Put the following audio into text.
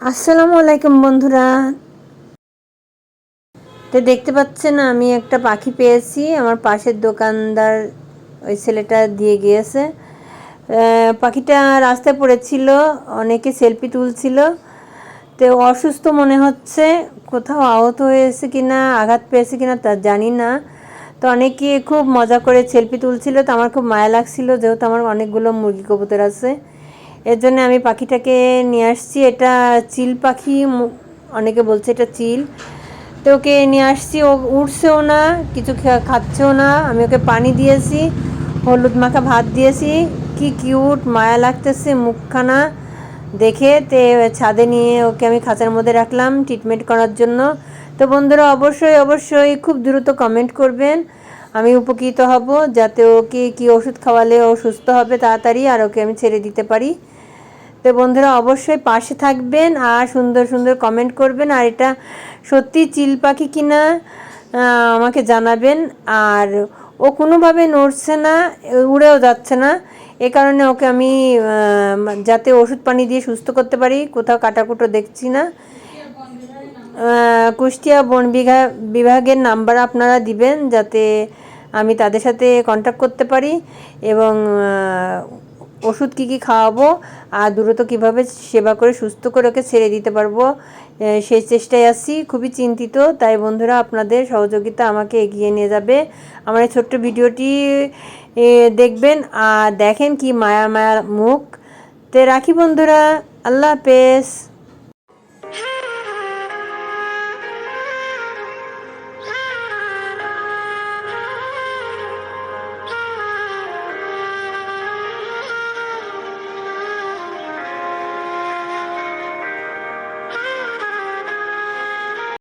আসসালামু আলাইকুম বন্ধুরা। তো দেখতে পাচ্ছেন আমি একটা পাখি পেয়েছি। আমার পাশের দোকানদার ওই ছেলেটা দিয়ে গিয়েছে। পাখিটা রাস্তায় পড়েছিল, অনেকে সেলফি তুলছিল। তো অসুস্থ মনে হচ্ছে, কোথাও আহত হয়েছে কি না আঘাত পেয়েছে কিনা তা জানি না। তো অনেকে খুব মজা করে সেলফি তুলছিল, তো আমার খুব মায়া লাগছিল, যেহেতু আমার অনেকগুলো মুরগি কবুতর আছে। এর জন্য আমি পাখিটাকে নিয়ে আসছি। এটা চিল পাখি অনেকে বলছে এটা চিল। তো ওকে নিয়ে আসছি। ও উঠছেও না, কিছু খাচ্ছেও না। আমি ওকে পানি দিয়েছি, হলুদ মাখা ভাত দিয়েছি। কি কিউট, মায়া লাগতেছে মুখখানা দেখে। তে ছাদে নিয়ে ওকে আমি খাঁচার মধ্যে রাখলাম ট্রিটমেন্ট করার জন্য। তো বন্ধুরা, অবশ্যই অবশ্যই খুব দ্রুত কমেন্ট করবেন। আমি উপকৃত হব যাতে ওকে কি ওষুধ খাওয়ালে ও সুস্থ হবে তাড়াতাড়ি আর ওকে আমি ছেড়ে দিতে পারি। তো বন্ধুরা অবশ্যই পাশে থাকবেন আর সুন্দর সুন্দর কমেন্ট করবেন। আর এটা সত্যি চিল পাখি কিনা আমাকে জানাবেন। আর ও কোনোভাবে নড়ছে না, উড়েও যাচ্ছে না। এ কারণে ওকে আমি যাতে ওষুধ পানি দিয়ে সুস্থ করতে পারি, কোথাও কাটাকুটো দেখছি না। কুষ্টিয়া বন বিঘা, বিভাগের নাম্বার আপনারা দিবেন, যাতে আমি তাদের সাথে কন্ট্যাক্ট করতে পারি। এবং ওষুধ কী কী খাওয়াবো আর দ্রুত কীভাবে সেবা করে, সুস্থ করে ওকে ছেড়ে দিতে পারব সেই চেষ্টায় আছি, খুবই চিন্তিত। তাই বন্ধুরা, আপনাদের সহযোগিতা আমাকে এগিয়ে নিয়ে যাবে। আমার এই ছোট্ট ভিডিওটি দেখবেন আর দেখেন কি মায়া মায়া মুখ। তে রাখি বন্ধুরা, আল্লাহ হাফেজ।